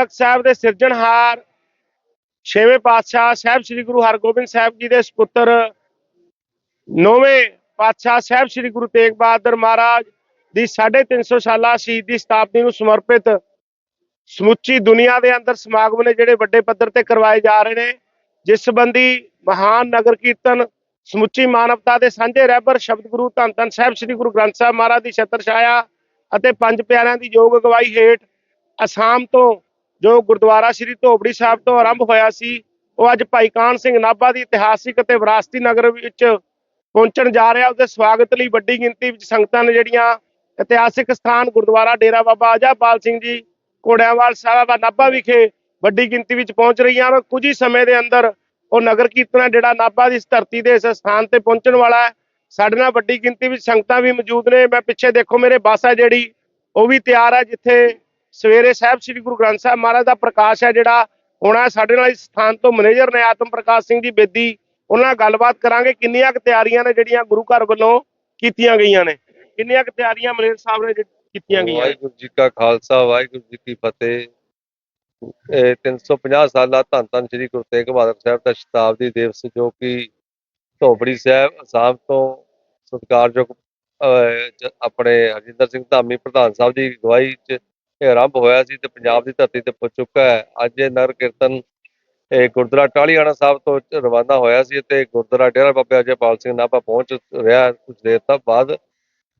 ਤਖਤ ਸਾਹਿਬ ਦੇ ਸਿਰਜਣਹਾਰ ਛੇਵੇਂ ਪਾਤਸ਼ਾਹ ਸਾਹਿਬ ਸ੍ਰੀ ਗੁਰੂ ਹਰਗੋਬਿੰਦ ਸਾਹਿਬ ਜੀ ਦੇ ਸਪੁੱਤਰ ਨੌਵੇਂ ਪਾਤਸ਼ਾਹ ਸਾਹਿਬ ਸ੍ਰੀ ਗੁਰੂ ਤੇਗ ਬਹਾਦਰ ਮਹਾਰਾਜ ਦੀ 350 ਸਾਲਾ ਸ਼ਹੀਦੀ ਸਤਾਬਦੀ ਨੂੰ ਸਮਰਪਿਤ ਸਮੁੱਚੀ ਦੁਨੀਆ ਦੇ ਅੰਦਰ ਸਮਾਗਮ ਨੇ ਜਿਹੜੇ ਵੱਡੇ ਪੱਧਰ ਤੇ ਕਰਵਾਏ ਜਾ ਰਹੇ ਨੇ, ਜਿਸ ਸੰਬੰਧੀ ਮਹਾਨ ਨਗਰ ਕੀਰਤਨ, ਸਮੁੱਚੀ ਮਾਨਵਤਾ ਦੇ ਸਾਂਝੇ ਰਹਿਬਰ ਸ਼ਬਦ ਗੁਰੂ ਧੰਨ ਧੰਨ ਸਾਹਿਬ ਸ੍ਰੀ ਗੁਰੂ ਗ੍ਰੰਥ ਸਾਹਿਬ ਮਹਾਰਾਜ ਦੀ ਛਤਰ ਛਾਇਆ ਅਤੇ ਪੰਜ ਪਿਆਰਿਆਂ ਦੀ ਯੋਗ ਅਗਵਾਈ ਹੇਠ ਅਸਾਮ ਤੋਂ ਜੋ ਗੁਰਦੁਆਰਾ ਸ੍ਰੀ ਧੋਬੜੀ ਸਾਹਿਬ ਤੋਂ ਆਰੰਭ ਹੋਇਆ ਸੀ, ਉਹ ਅੱਜ ਭਾਈ ਕਾਨ ਸਿੰਘ ਨਾਭਾ ਦੀ ਇਤਿਹਾਸਿਕ ਅਤੇ ਵਿਰਾਸਤੀ ਨਗਰ ਵਿੱਚ ਪਹੁੰਚਣ ਜਾ ਰਿਹਾ, ਉਹਦੇ ਸਵਾਗਤ ਲਈ ਵੱਡੀ ਗਿਣਤੀ ਵਿੱਚ ਸੰਗਤਾਂ ਨੇ ਜਿਹੜੀਆਂ ਇਤਿਹਾਸਿਕ ਸਥਾਨ ਗੁਰਦੁਆਰਾ ਡੇਰਾ ਬਾਬਾ ਆਜ਼ਾਪਾਲ ਸਿੰਘ ਜੀ ਕੋੜਿਆਂਵਾਲ ਸਾਹਿਬ ਨਾਭਾ ਵਿਖੇ ਵੱਡੀ ਗਿਣਤੀ ਵਿੱਚ ਪਹੁੰਚ ਰਹੀਆਂ ਔਰ ਕੁਝ ਹੀ ਸਮੇਂ ਦੇ ਅੰਦਰ ਉਹ ਨਗਰ ਕੀਰਤਨ ਹੈ ਜਿਹੜਾ ਨਾਭਾ ਦੀ ਇਸ ਧਰਤੀ ਦੇ ਇਸ ਸਥਾਨ ਤੇ ਪਹੁੰਚਣ ਵਾਲਾ ਹੈ। ਸਾਡੇ ਨਾਲ ਵੱਡੀ ਗਿਣਤੀ ਵਿੱਚ ਸੰਗਤਾਂ ਵੀ ਮੌਜੂਦ ਨੇ। ਮੈਂ ਪਿੱਛੇ ਦੇਖੋ, ਮੇਰੇ ਬੱਸ ਹੈ ਜਿਹੜੀ, ਉਹ ਵੀ ਤਿਆਰ ਹੈ ਜਿੱਥੇ ਸਵੇਰੇ ਸਾਹਿਬ ਸ੍ਰੀ ਗੁਰੂ ਗ੍ਰੰਥ ਸਾਹਿਬ ਮਹਾਰਾਜ ਦਾ ਪ੍ਰਕਾਸ਼ ਹੈ ਜਿਹੜਾ ਹੋਣਾ ਸਾਡੇ ਨਾਲ ਇਸ ਸਥਾਨ ਤੋਂ ਮੈਨੇਜਰ ਨੇ ਆਤਮ ਪ੍ਰਕਾਸ਼ ਸਿੰਘ ਜੀ ਬੇਦੀ ਉਹਨਾਂ ਨਾਲ ਗੱਲਬਾਤ ਕਰਾਂਗੇ ਕਿੰਨੀਆਂ ਕੁ ਤਿਆਰੀਆਂ ਨੇ ਜਿਹੜੀਆਂ ਗੁਰੂ ਘਰ ਵੱਲੋਂ ਕੀਤੀਆਂ ਗਈਆਂ ਨੇ, ਕਿੰਨੀਆਂ ਕੁ ਤਿਆਰੀਆਂ ਮੈਨੇਜਰ ਸਾਹਿਬ ਨੇ ਕੀਤੀਆਂ ਗਈਆਂ ਵਾਹਿਗੁਰੂ ਜੀ ਕਾ ਖਾਲਸਾ, ਵਾਹਿਗੁਰੂ ਜੀ ਕੀ ਫਤਿਹ। 350 ਸਾਲਾ ਧੰਨ ਧੰਨ ਸ੍ਰੀ ਗੁਰੂ ਤੇਗ ਬਹਾਦਰ ਸਾਹਿਬ ਦਾ ਸ਼ਤਾਬਦੀ ਦਿਵਸ, ਜੋ ਕਿ ਧੋਬੜੀ ਸਾਹਿਬ, ਅਸਾਮ ਤੋਂ ਸਤਿਕਾਰਯੋਗ ਆਪਣੇ ਹਰਜਿੰਦਰ ਸਿੰਘ ਧਾਮੀ, ਪ੍ਰਧਾਨ ਸਾਹਿਬ ਦੀ ਅਗਵਾਈ 'ਚ ਇਹ ਆਰੰਭ ਹੋਇਆ ਸੀ ਤੇ ਪੰਜਾਬ ਦੀ ਧਰਤੀ ਤੇ ਪਹੁੰਚ ਚੁੱਕਾ ਹੈ। ਅੱਜ ਇਹ ਨਗਰ ਕੀਰਤਨ ਗੁਰਦੁਆਰਾ ਟਾਹਲੀਆਣਾ ਸਾਹਿਬ ਤੋਂ ਰਵਾਨਾ ਹੋਇਆ ਸੀ ਤੇ ਗੁਰਦੁਆਰਾ ਡੇਰਾ ਬਾਬਾ ਅਜੇਪਾਲ ਸਿੰਘ ਨਾਭਾ ਪਹੁੰਚ ਰਿਹਾ ਕੁਝ ਦੇਰ ਤੱਕ ਬਾਅਦ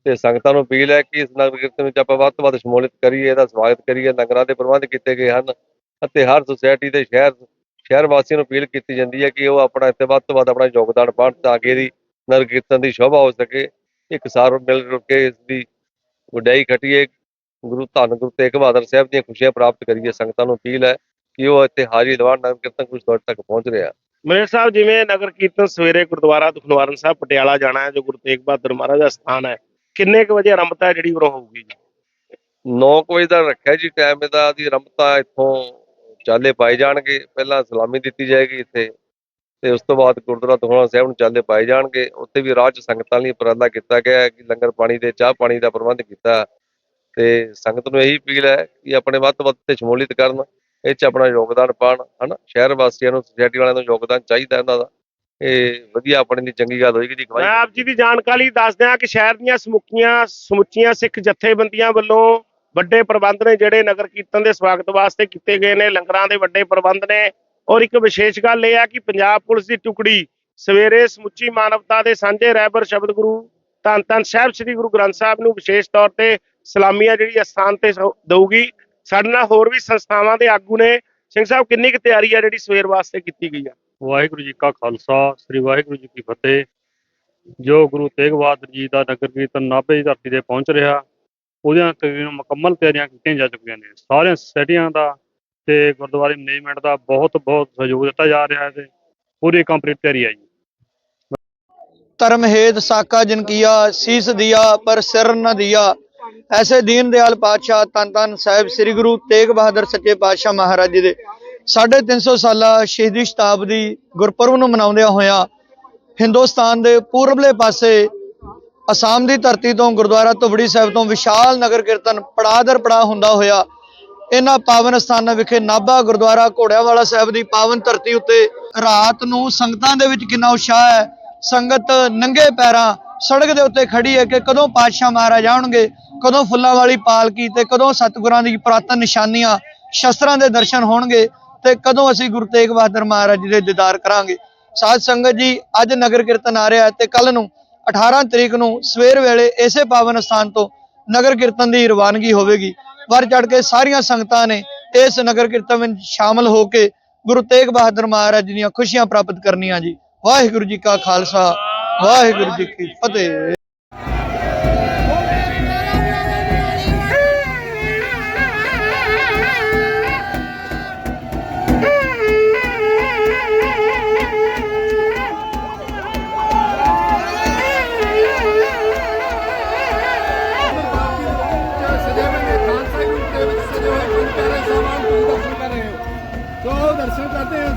ਤੇ ਸੰਗਤਾਂ ਨੂੰ ਅਪੀਲ ਹੈ ਕਿ ਇਸ ਨਗਰ ਕੀਰਤਨ ਵਿੱਚ ਆਪਾਂ ਵੱਧ ਤੋਂ ਵੱਧ ਸ਼ਮੂਲੀਅਤ ਕਰੀਏ, ਇਹਦਾ ਸਵਾਗਤ ਕਰੀਏ, ਲੰਗਰਾਂ ਦੇ ਪ੍ਰਬੰਧ ਕੀਤੇ ਗਏ ਹਨ ਅਤੇ ਹਰ ਸੁਸਾਇਟੀ ਦੇ ਸ਼ਹਿਰ ਸ਼ਹਿਰ ਵਾਸੀਆਂ ਨੂੰ ਅਪੀਲ ਕੀਤੀ ਜਾਂਦੀ ਹੈ ਕਿ ਉਹ ਆਪਣਾ ਇੱਥੇ ਵੱਧ ਤੋਂ ਵੱਧ ਆਪਣਾ ਯੋਗਦਾਨ ਪਾਉਣ ਤਾਂ ਕਿ ਇਹਦੀ ਨਗਰ ਕੀਰਤਨ ਦੀ ਸ਼ੋਭਾ ਹੋ ਸਕੇ। ਇੱਕ ਸਾਰ ਮਿਲ ਜੁਲ ਕੇ ਇਸ ਦੀ ਵਡਿਆਈ ਖਟੀਏ ਗੁਰੂ ਧੰਨ ਗੁਰੂ ਤੇਗ ਬਹਾਦਰ ਸਾਹਿਬ ਦੀਆਂ ਖੁਸ਼ੀਆਂ ਪ੍ਰਾਪਤ ਕਰੀਏ, ਸੰਗਤਾਂ ਨੂੰ ਅਪੀਲ ਹੈ ਕਿ ਉਹ ਇੱਥੇ ਹਾਜ਼ਰੀ ਲਵਾਉਣ ਨਗਰ ਕੀਰਤਨ ਕੁਝ ਦੂਰ ਤੱਕ ਪਹੁੰਚ ਰਿਹਾ। ਮੈਨੇਜਰ ਸਾਹਿਬ ਜਿਵੇਂ ਨਗਰ ਕੀਰਤਨ ਸਵੇਰੇ ਗੁਰਦੁਆਰਾ ਦੁਖਨਿਵਾਰਨ ਸਾਹਿਬ ਪਟਿਆਲਾ ਜਾਣਾ ਹੈ ਜੋ ਗੁਰੂ ਤੇਗ ਬਹਾਦਰ ਮਹਾਰਾਜ ਦਾ ਸਥਾਨ ਹੈ ਕਿੰਨੇ ਕੁ ਵਜੇ ਆਰੰਭਤਾ ਹੈ ਜਿਹੜੀ ਉਰੋਂ ਹੋਊਗੀ ਜੀ? 9 ਵਜੇ ਦਾ ਰੱਖਿਆ ਜੀ ਟਾਈਮ ਇਹਦਾ ਦੀ ਰਮਤਾ ਇੱਥੋਂ ਚਾਲੇ ਪਾਏ ਜਾਣਗੇ। ਪਹਿਲਾਂ ਸਲਾਮੀ ਦਿੱਤੀ ਜਾਏਗੀ ਇੱਥੇ ਤੇ ਉਸ ਤੋਂ ਬਾਅਦ ਗੁਰਦੁਆਰਾ ਦੁਖਣਾ ਸਾਹਿਬ ਨੂੰ ਚਾਲੇ ਪਾਏ ਜਾਣਗੇ। ਉੱਥੇ ਵੀ ਰਾਜ ਸੰਗਤਾਂ ਲਈ ਉਪਰਾਲਾ ਕੀਤਾ ਗਿਆ ਹੈ ਕਿ ਲੰਗਰ ਪਾਣੀ ਦੇ ਚਾਹ ਪਾਣੀ ਦਾ ਪ੍ਰਬੰਧ ਕੀਤਾ। ਤੇ ਸੰਗਤ ਨੂੰ ਇਹੀ ਅਪੀਲ ਹੈ ਕਿ ਆਪਣੇ ਵੱਧ ਤੋਂ ਵੱਧ ਤੇ ਸ਼ਮੂਲੀਅਤ ਕਰਨ। ਇਹ ਚ ਆਪਣਾ ਯੋਗਦਾਨ ਪਾਉਣ, ਹਨਾ? ਸ਼ਹਿਰ ਵਾਸੀਆਂ ਨੂੰ ਸੁਸਾਇਟੀ ਵਾਲਿਆਂ ਨੂੰ ਯੋਗਦਾਨ ਚਾਹੀਦਾ ਇਹਨਾਂ ਦਾ। ਇਹ ਵਧੀਆ ਆਪਣੇ ਲਈ ਚੰਗੀ ਗੱਲ ਹੋਏਗੀ ਜੀ ਮੈਂ ਆਪ ਜੀ ਦੀ ਜਾਣਕਾਰੀ ਦੱਸ ਦਿਆਂ ਕਿ ਸ਼ਹਿਰ ਦੀਆਂ ਸਮੁੱਚੀਆਂ ਸਮੁੱਚੀਆਂ ਸਿੱਖ ਜਥੇਬੰਦੀਆਂ ਵੱਲੋਂ ਵੱਡੇ ਪ੍ਰਬੰਧ ਨੇ ਜਿਹੜੇ ਨਗਰ ਕੀਰਤਨ ਦੇ ਸਵਾਗਤ ਵਾਸਤੇ ਕੀਤੇ ਗਏ ਨੇ, ਲੰਗਰਾਂ ਦੇ ਵੱਡੇ ਪ੍ਰਬੰਧ ਨੇ। ਔਰ ਇੱਕ ਵਿਸ਼ੇਸ਼ ਗੱਲ ਇਹ ਆ ਕਿ ਪੰਜਾਬ ਪੁਲਿਸ ਦੀ ਟੁਕੜੀ ਸਵੇਰੇ ਸਮੁੱਚੀ ਮਾਨਵਤਾ ਦੇ ਸਾਂਝੇ ਰਹਿਬਰ ਸ਼ਬਦ ਗੁਰੂ ਧੰਨ ਧੰਨ ਸਾਹਿਬ, ਸ੍ਰੀ ਗੁਰੂ ਗ੍ਰੰਥ ਸਾਹਿਬ ਨੂੰ ਵਿਸ਼ੇਸ਼ ਤੌਰ ਤੇ ਸਲਾਮੀਆਂ ਜਿਹੜੀ ਅਸਥਾਨ ਤੇ ਦਊਗੀ। ਸਾਡੇ ਨਾਲ ਹੋਰ ਵੀ ਸੰਸਥਾਵਾਂ ਦੇ ਆਗੂ ਨੇ। ਸਿੰਘ ਸਾਹਿਬ ਕਿੰਨੀ ਕੁ ਤਿਆਰੀ ਆ ਜਿਹੜੀ ਸਵੇਰ ਵਾਸਤੇ ਕੀਤੀ ਗਈ ਆ? ਵਾਹਿਗੁਰੂ ਜੀ ਕਾ ਖਾਲਸਾ ਸ੍ਰੀ ਵਾਹਿਗੁਰੂ ਜੀ ਕੀ ਫਤਿਹ। ਜੋ ਗੁਰੂ ਤੇਗ ਬਹਾਦਰ ਜੀ ਦਾ ਨਗਰ ਕੀਰਤਨ ਨਾਭੇ ਦੀ ਧਰਤੀ ਤੇ ਪਹੁੰਚ ਰਿਹਾ ਉਹਦੀਆਂ ਤਕਰੀਬਨ ਮੁਕੰਮਲ ਤਿਆਰੀਆਂ ਕੀਤੀਆਂ ਜਾ ਚੁੱਕੀਆਂ ਨੇ। ਸਾਰੀਆਂ ਸੋਸਾਇਟੀਆਂ ਦਾ ਤੇ ਗੁਰਦੁਆਰੇ ਮੈਨੇਜਮੈਂਟ ਦਾ ਬਹੁਤ ਬਹੁਤ ਸਹਿਯੋਗ ਦਿੱਤਾ ਜਾ ਰਿਹਾ ਹੈ ਤੇ ਪੂਰੀ ਕੰਪਲੀਟ ਤਿਆਰੀ ਆਈ ਜੀ ਧਰਮ ਹੇਤ ਸਾਕਾ ਜਨਕੀਆ ਸੀਸ ਦਿਆ ਪਰ ਸਿਰ ਨ ਦਿਆ। ਐਸੇ ਦੀਨ ਦਿਆਲ ਪਾਤਸ਼ਾਹ ਤਨ ਤਨ ਸਾਹਿਬ ਸ੍ਰੀ ਗੁਰੂ ਤੇਗ ਬਹਾਦਰ ਸੱਚੇ ਪਾਤਸ਼ਾਹ ਮਹਾਰਾਜ ਜੀ ਦੇ। 350 ਸਾਲਾ ਸ਼ਹੀਦੀ ਸ਼ਤਾਬਦੀ ਗੁਰਪੁਰਬ ਨੂੰ ਮਨਾਉਂਦਿਆਂ ਹੋਇਆਂ ਹਿੰਦੁਸਤਾਨ ਦੇ ਪੂਰਬਲੇ ਪਾਸੇ ਅਸਾਮ ਦੀ ਧਰਤੀ ਤੋਂ ਗੁਰਦੁਆਰਾ ਧੁਬੜੀ ਸਾਹਿਬ ਤੋਂ ਵਿਸ਼ਾਲ ਨਗਰ ਕੀਰਤਨ ਪੜਾਅ ਦਰ ਪੜਾਅ ਹੁੰਦਾ ਹੋਇਆ ਇਹਨਾਂ ਪਾਵਨ ਸਥਾਨਾਂ ਵਿਖੇ ਨਾਭਾ ਗੁਰਦੁਆਰਾ ਘੋੜਿਆਵਾਲਾ ਸਾਹਿਬ ਦੀ ਪਾਵਨ ਧਰਤੀ ਉੱਤੇ ਰਾਤ ਨੂੰ ਸੰਗਤਾਂ ਦੇ ਵਿੱਚ ਕਿੰਨਾ ਉਤਸ਼ਾਹ ਹੈ, ਸੰਗਤ ਨੰਗੇ ਪੈਰਾਂ ਸੜਕ ਦੇ ਉੱਤੇ ਖੜੀ ਹੈ ਕਿ ਕਦੋਂ ਪਾਤਸ਼ਾਹ ਮਹਾਰਾਜ ਆਉਣਗੇ ਕਦੋਂ ਫੁੱਲਾਂ ਵਾਲੀ ਪਾਲਕੀ ਤੇ ਕਦੋਂ ਸਤਿਗੁਰਾਂ ਦੀ ਪੁਰਾਤਨ ਨਿਸ਼ਾਨੀਆਂ ਸ਼ਸਤਰਾਂ ਦੇ ਦਰਸ਼ਨ ਹੋਣਗੇ ਤੇ ਕਦੋਂ ਅਸੀਂ ਗੁਰੂ ਤੇਗ ਬਹਾਦਰ ਮਹਾਰਾਜ ਜੀ ਦੇ ਦੀਦਾਰ ਕਰਾਂਗੇ। ਸਾਧ ਸੰਗਤ ਜੀ, ਅੱਜ ਨਗਰ ਕੀਰਤਨ ਆ ਰਿਹਾ ਤੇ ਕੱਲ ਨੂੰ 18 ਤਰੀਕ ਨੂੰ ਸਵੇਰ ਵੇਲੇ ਇਸੇ ਪਾਵਨ ਸਥਾਨ ਤੋਂ ਨਗਰ ਕੀਰਤਨ ਦੀ ਰਵਾਨਗੀ ਹੋਵੇਗੀ। ਵਰ ਚੜ ਕੇ ਸਾਰੀਆਂ ਸੰਗਤਾਂ ਨੇ ਇਸ ਨਗਰ ਕੀਰਤਨ ਵਿੱਚ ਸ਼ਾਮਲ ਹੋ ਕੇ ਗੁਰੂ ਤੇਗ ਬਹਾਦਰ ਮਹਾਰਾਜ ਜੀ ਦੀਆਂ ਖੁਸ਼ੀਆਂ ਪ੍ਰਾਪਤ ਕਰਨੀਆਂ ਜੀ। ਵਾਹਿਗੁਰੂ ਜੀ ਕਾ ਖਾਲਸਾ, ਵਾਹਿਗੁਰੂ ਜੀ ਕੀ ਫਤਿਹ।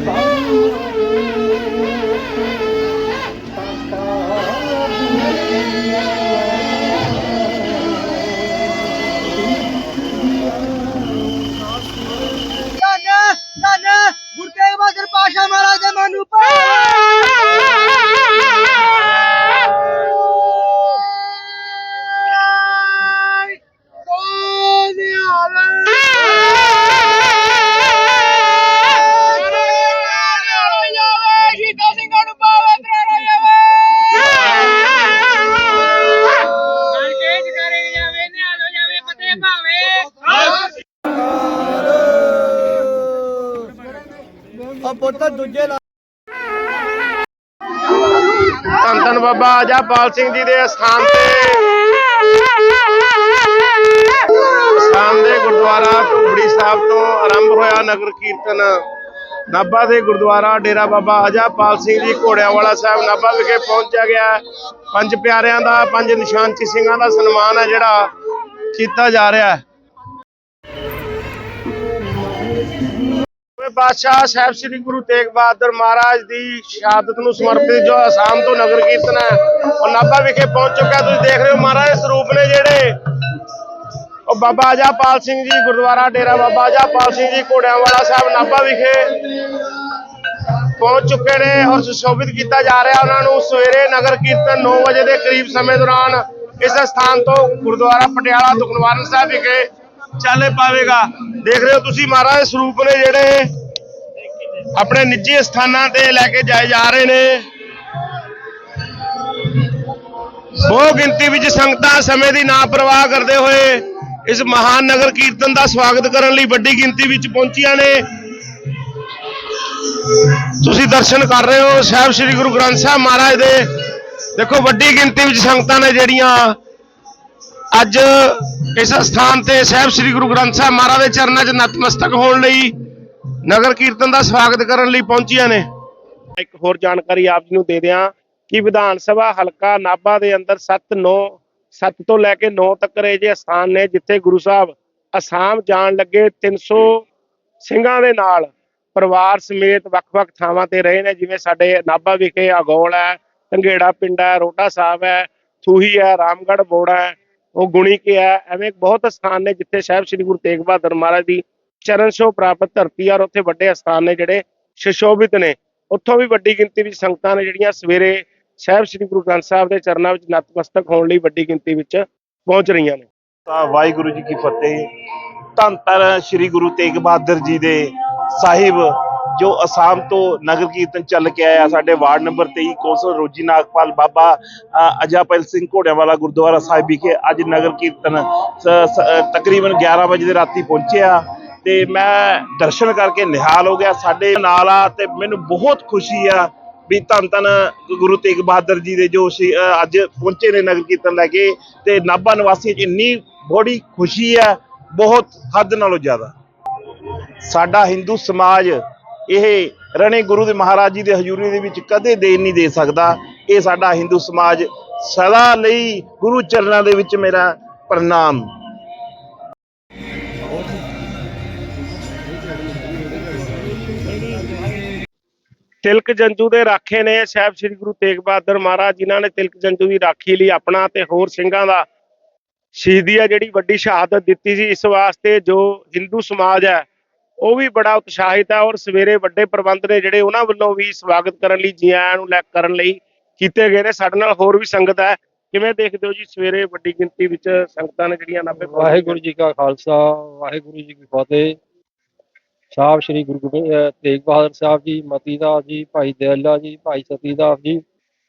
ਧੰਨ ਧੰਨ ਧੰਨ ਬਾਬਾ ਆਜ਼ਾਪਾਲ ਸਿੰਘ ਜੀ ਦੇ ਸਥਾਨ ਤੇ। ਸਥਾਨ ਦੇ ਗੁਰਦੁਆਰਾ ਧੂਬੜੀ ਸਾਹਿਬ ਤੋਂ ਆਰੰਭ ਹੋਇਆ ਨਗਰ ਕੀਰਤਨ। ਨਾਭਾ ਦੇ ਗੁਰਦੁਆਰਾ, ਡੇਰਾ ਬਾਬਾ ਆਜ਼ਾਪਾਲ ਸਿੰਘ ਜੀ, ਘੋੜਿਆਂਵਾਲਾ ਸਾਹਿਬ ਨਾਭਾ ਵਿਖੇ ਪਹੁੰਚਿਆ ਗਿਆ ਪੰਜ ਪਿਆਰਿਆਂ ਦਾ, ਪੰਜ ਨਿਸ਼ਾਨਚੀ ਸਿੰਘਾਂ ਦਾ ਸਨਮਾਨ ਹੈ ਜਿਹੜਾ ਕੀਤਾ ਜਾ ਰਿਹਾ ਹੈ। ਪਾਤਸ਼ਾਹ ਸਾਹਿਬ ਸ੍ਰੀ ਗੁਰੂ ਤੇਗ ਬਹਾਦਰ ਮਹਾਰਾਜ ਦੀ ਸ਼ਹਾਦਤ ਨੂੰ ਸਮਰਪਿਤ ਜੋ ਆਸਾਮ ਤੋਂ ਨਗਰ ਕੀਰਤਨ ਹੈ, ਉਹ ਨਾਭਾ ਵਿਖੇ ਪਹੁੰਚ ਚੁੱਕਾ ਤੁਸੀਂ ਦੇਖ ਰਹੇ ਹੋ ਮਹਾਰਾਜ ਸਰੂਪ ਨੇ ਜਿਹੜੇ, ਉਹ ਬਾਬਾ ਆਜ਼ਾਪਾਲ ਸਿੰਘ ਜੀ, ਗੁਰਦੁਆਰਾ ਡੇਰਾ ਬਾਬਾ ਆਜ਼ਾਪਾਲ ਸਿੰਘ ਜੀ, ਘੋੜਿਆਂਵਾਲਾ ਸਾਹਿਬ ਨਾਭਾ ਵਿਖੇ ਪਹੁੰਚ ਚੁੱਕੇ ਨੇ ਔਰ ਸੁਸ਼ੋਭਿਤ ਕੀਤਾ ਜਾ ਰਿਹਾ ਉਹਨਾਂ ਨੂੰ। ਸਵੇਰੇ ਨਗਰ ਕੀਰਤਨ 9 ਵਜੇ ਦੇ ਕਰੀਬ ਸਮੇਂ ਦੌਰਾਨ ਇਸ ਸਥਾਨ ਤੋਂ ਗੁਰਦੁਆਰਾ ਪਟਿਆਲਾ ਦੁਖਨਿਵਾਰਨ ਸਾਹਿਬ ਵਿਖੇ ਚਾਲੇ ਪਾਵੇਗਾ। ਦੇਖ ਰਹੇ ਹੋ ਤੁਸੀਂ ਮਹਾਰਾਜ ਸਰੂਪ ਨੇ ਜਿਹੜੇ ਆਪਣੇ ਨਿੱਜੀ ਸਥਾਨਾਂ ਤੇ ਲੈ ਕੇ ਜਾਏ ਜਾ ਰਹੇ ਨੇ। ਬਹੁ ਗਿਣਤੀ ਵਿੱਚ ਸੰਗਤਾਂ ਸਮੇਂ ਦੀ ਨਾ ਪਰਵਾਹ ਕਰਦੇ ਹੋਏ ਇਸ ਮਹਾਨ ਨਗਰ ਕੀਰਤਨ ਦਾ ਸਵਾਗਤ ਕਰਨ ਲਈ ਵੱਡੀ ਗਿਣਤੀ ਵਿੱਚ ਪਹੁੰਚੀਆਂ ਨੇ। ਤੁਸੀਂ ਦਰਸ਼ਨ ਕਰ ਰਹੇ ਹੋ ਸਾਹਿਬ ਸ੍ਰੀ ਗੁਰੂ ਗ੍ਰੰਥ ਸਾਹਿਬ ਮਹਾਰਾਜ ਦੇ। ਦੇਖੋ ਵੱਡੀ ਗਿਣਤੀ ਵਿੱਚ ਸੰਗਤਾਂ ਨੇ ਜਿਹੜੀਆਂ ਅੱਜ ਇਸ ਸਥਾਨ ਤੇ ਸਾਹਿਬ ਸ੍ਰੀ ਗੁਰੂ ਗ੍ਰੰਥ ਸਾਹਿਬ ਮਹਾਰਾਜ ਦੇ ਚਰਨਾਂ 'ਚ ਨਤਮਸਤਕ ਹੋਣ ਲਈ ਨਗਰ ਕੀਰਤਨ ਦਾ ਸਵਾਗਤ ਕਰਨ ਲਈ ਪਹੁੰਚੀਆਂ ਨੇ। ਇੱਕ ਹੋਰ ਜਾਣਕਾਰੀ ਆਪ ਜੀ ਨੂੰ ਦੇ ਦਿਆਂ ਕਿ ਵਿਧਾਨ ਸਭਾ ਹਲਕਾ ਨਾਭਾ ਦੇ ਅੰਦਰ 7 9 7 ਤੋਂ ਲੈ ਕੇ 9 ਤੱਕ ਇਹ ਜਿਹੇ ਸਥਾਨ ਨੇ, ਜਿੱਥੇ ਗੁਰੂ ਸਾਹਿਬ ਅਸਾਮ ਜਾਣ ਲੱਗੇ 300 ਸਿੰਘਾਂ ਦੇ ਨਾਲ ਪਰਿਵਾਰ ਸਮੇਤ ਵੱਖ-ਵੱਖ ਥਾਵਾਂ ਤੇ ਰਹੇ ਨੇ, ਜਿਵੇਂ ਸਾਡੇ ਨਾਭਾ ਵਿਖੇ ਅਗੌਲ ਹੈ, ਢੰਗੇੜਾ ਪਿੰਡ ਹੈ ਰੋਟਾ ਸਾਹਿਬ ਹੈ, ਥੂਹੀ ਹੈ, ਰਾਮਗੜ੍ਹ ਬੋੜਾ ਹੈ, ਉਹ ਗੁਣੀ ਕੇ ਹੈ, ਐਵੇਂ ਬਹੁਤ ਸਥਾਨ ਨੇ, ਜਿੱਥੇ ਸਾਹਿਬ ਸ੍ਰੀ ਗੁਰੂ ਤੇਗ ਬਹਾਦਰ ਮਹਾਰਾਜ ਦੀ ਚਰਨ ਛੋਹ ਪ੍ਰਾਪਤ ਧਰਤੀ ਆ ਔਰ ਉੱਥੇ ਵੱਡੇ ਅਸਥਾਨ ਨੇ ਜਿਹੜੇ ਸੁਸ਼ੋਭਿਤ ਨੇ। ਉੱਥੋਂ ਵੀ ਵੱਡੀ ਗਿਣਤੀ ਵਿੱਚ ਸੰਗਤਾਂ ਨੇ ਜਿਹੜੀਆਂ ਸਵੇਰੇ ਸਾਹਿਬ ਸ੍ਰੀ ਗੁਰੂ ਗ੍ਰੰਥ ਸਾਹਿਬ ਦੇ ਚਰਨਾਂ ਵਿੱਚ ਨਤਮਸਤਕ ਹੋਣ ਲਈ ਵੱਡੀ ਗਿਣਤੀ ਵਿੱਚ ਪਹੁੰਚ ਰਹੀਆਂ ਨੇ। ਤਾਂ ਵਾਹਿਗੁਰੂ ਜੀ ਕੀ ਫਤਿਹ। ਧੰਨ ਧੰਨ ਸ੍ਰੀ ਗੁਰੂ ਤੇਗ ਬਹਾਦਰ ਜੀ ਦੇ ਸਾਹਿਬ, ਜੋ ਅਸਾਮ ਤੋਂ ਨਗਰ ਕੀਰਤਨ ਚੱਲ ਕੇ ਆਇਆ ਸਾਡੇ ward number 23 council Rosy Nagpal Baba Ajapal Singh Ghorianwala Gurdwara Sahib ਵਿਖੇ ਅੱਜ ਨਗਰ ਕੀਰਤਨ ਤਕਰੀਬਨ 11 ਵਜੇ ਦੇ ਰਾਤੀ ਪਹੁੰਚਿਆ। ਤੇ ਮੈਂ ਦਰਸ਼ਨ ਕਰਕੇ ਨਿਹਾਲ ਹੋ ਗਿਆ, ਸਾਡੇ ਨਾਲ ਆ ਤੇ ਮੈਨੂੰ ਬਹੁਤ ਖੁਸ਼ੀ ਆ ਵੀ ਧੰਨ ਧੰਨ ਗੁਰੂ ਤੇਗ ਬਹਾਦਰ ਜੀ ਦੇ ਜੋ ਸੀ ਅੱਜ ਪਹੁੰਚੇ ਨੇ ਨਗਰ ਕੀਰਤਨ ਲੈ ਕੇ ਤੇ ਨਾਭਾ ਨਿਵਾਸੀ 'ਚ ਇੰਨੀ ਬੜੀ ਖੁਸ਼ੀ ਆ, ਬਹੁਤ ਹੱਦ ਨਾਲੋਂ ਜ਼ਿਆਦਾ। ਸਾਡਾ ਹਿੰਦੂ ਸਮਾਜ ਇਹ ਰਣੇ ਗੁਰੂ ਦੇ ਮਹਾਰਾਜ ਜੀ ਦੇ ਹਜ਼ੂਰੀ ਦੇ ਵਿੱਚ ਕਦੇ ਦੇਣ ਨਹੀਂ ਦੇ ਸਕਦਾ। ਇਹ ਸਾਡਾ ਹਿੰਦੂ ਸਮਾਜ ਸਦਾ ਲਈ ਗੁਰੂ ਚਰਨਾਂ ਦੇ ਵਿੱਚ ਮੇਰਾ ਪ੍ਰਣਾਮ। ਤਿਲਕ ਜੰਜੂ ਦੇ ਰਾਖੇ ਨੇ। ਸਾਹਿਬ ਸ੍ਰੀ ਗੁਰੂ ਤੇਗ ਬਹਾਦਰ ਮਹਾਰਾਜ ਜਿਨ੍ਹਾਂ ਨੇ ਤਿਲਕ ਜੰਜੂ ਦੀ ਰਾਖੀ ਲਈ ਆਪਣਾ ਤੇ ਹੋਰ ਸਿੰਘਾਂ ਦਾ ਸ਼ਹੀਦੀ ਆ ਜਿਹੜੀ ਵੱਡੀ ਸ਼ਹਾਦਤ ਦਿੱਤੀ ਸੀ। ਇਸ ਵਾਸਤੇ ਜੋ ਹਿੰਦੂ ਸਮਾਜ ਹੈ, ਉਹ ਵੀ ਬੜਾ ਉਤਸ਼ਾਹਿਤ ਹੈ ਔਰ ਸਵੇਰੇ ਵੱਡੇ ਪ੍ਰਬੰਧ ਨੇ ਜਿਹੜੇ ਉਹਨਾਂ ਵੱਲੋਂ ਵੀ ਸਵਾਗਤ ਕਰਨ ਲਈ ਜੀ ਆਇਆਂ ਨੂੰ ਲੈ ਕਰਨ ਲਈ ਕੀਤੇ ਗਏ ਨੇ। ਸਾਡੇ ਨਾਲ ਹੋਰ ਵੀ ਸੰਗਤ ਹੈ। ਕਿਵੇਂ ਦੇਖਦੇ ਹੋ ਜੀ ਸਵੇਰੇ ਵੱਡੀ ਗਿਣਤੀ ਵਿੱਚ ਸੰਗਤਾਂ ਨੇ ਜਿਹੜੀਆਂ ਨਾਭੇ ਵਾਹਿਗੁਰੂ ਜੀ ਕਾ ਖਾਲਸਾ, ਵਾਹਿਗੁਰੂ ਜੀ ਕੀ ਫਤਿਹ। ਸਾਹਿਬ, ਸ੍ਰੀ ਗੁਰੂ ਗੋਬਿੰਦ ਤੇਗ ਬਹਾਦਰ ਸਾਹਿਬ ਜੀ, ਮਤੀ ਦਾਸ ਜੀ, ਭਾਈ ਦਇਆਲਾ ਜੀ, ਭਾਈ ਸਤੀ ਦਾਸ ਜੀ,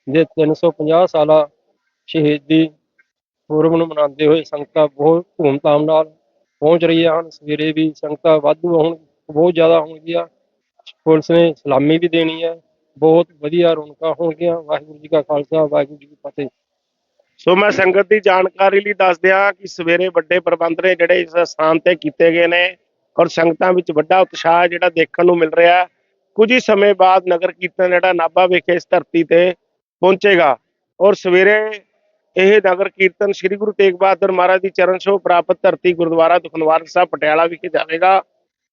ਦੇ 350 ਸਾਲਾ ਸ਼ਹੀਦੀ ਪੁਰਬ ਨੂੰ ਮਨਾਉਂਦੇ ਹੋਏ ਸੰਗਤਾਂ ਬਹੁਤ ਧੂਮਧਾਮ ਨਾਲ ਪਹੁੰਚ ਰਹੀਆਂ ਹਨ। ਸਵੇਰੇ ਵੀ ਸੰਗਤਾਂ ਵਾਧੂ ਹੋਣ, ਬਹੁਤ ਜ਼ਿਆਦਾ ਹੋਣਗੀਆਂ। ਪੁਲਿਸ ਨੇ ਸਲਾਮੀ ਵੀ ਦੇਣੀ ਹੈ। ਬਹੁਤ ਵਧੀਆ ਰੌਣਕਾਂ ਹੋਣਗੀਆਂ। ਵਾਹਿਗੁਰੂ ਜੀ ਕਾ ਖਾਲਸਾ, ਵਾਹਿਗੁਰੂ ਜੀ ਕੀ ਫਤਿਹ। ਸੋ ਮੈਂ ਸੰਗਤ ਦੀ ਜਾਣਕਾਰੀ ਲਈ ਦੱਸ ਦਿਆਂ ਕਿ ਸਵੇਰੇ ਵੱਡੇ ਪ੍ਰਬੰਧ ਨੇ ਜਿਹੜੇ ਇਸ ਸਥਾਨ ਤੇ ਕੀਤੇ ਗਏ ਨੇ ਔਰ ਸੰਗਤਾਂ ਵਿੱਚ ਵੱਡਾ ਉਤਸ਼ਾਹ ਜਿਹੜਾ ਦੇਖਣ ਨੂੰ ਮਿਲ ਰਿਹਾ ਹੈ। ਕੁਝ ਹੀ ਸਮੇਂ ਬਾਅਦ ਨਗਰ ਕੀਰਤਨ ਜਿਹੜਾ ਨਾਭਾ ਵਿਖੇ ਇਸ ਧਰਤੀ ਤੇ ਪਹੁੰਚੇਗਾ ਔਰ ਸਵੇਰੇ ਇਹ ਨਗਰ ਕੀਰਤਨ ਸ੍ਰੀ ਗੁਰੂ ਤੇਗ ਬਹਾਦਰ ਮਹਾਰਾਜ ਦੀ ਚਰਨ ਛੋਹ ਪ੍ਰਾਪਤ ਧਰਤੀ ਗੁਰਦੁਆਰਾ ਦੁਖਨਿਵਾਰਨ ਸਾਹਿਬ ਪਟਿਆਲਾ ਵਿਖੇ ਜਾਵੇਗਾ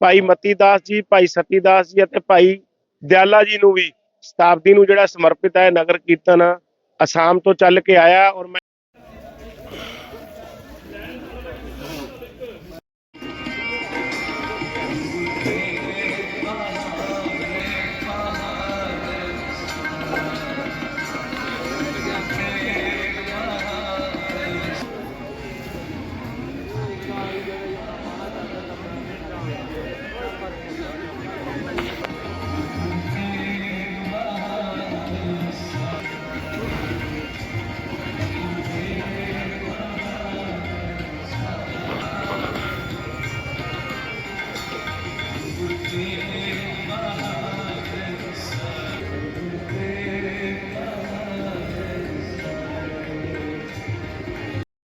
ਭਾਈ ਮਤੀ ਦਾਸ ਜੀ, ਭਾਈ ਸਤੀ ਦਾਸ ਜੀ ਅਤੇ ਭਾਈ ਦਿਆਲਾ ਜੀ ਨੂੰ ਵੀ ਸ਼ਤਾਬਦੀ ਨੂੰ ਜਿਹੜਾ ਸਮਰਪਿਤ ਹੈ ਨਗਰ ਕੀਰਤਨ ਅਸਾਮ ਤੋਂ ਚੱਲ ਕੇ ਆਇਆ ਔਰ ਮੈਂ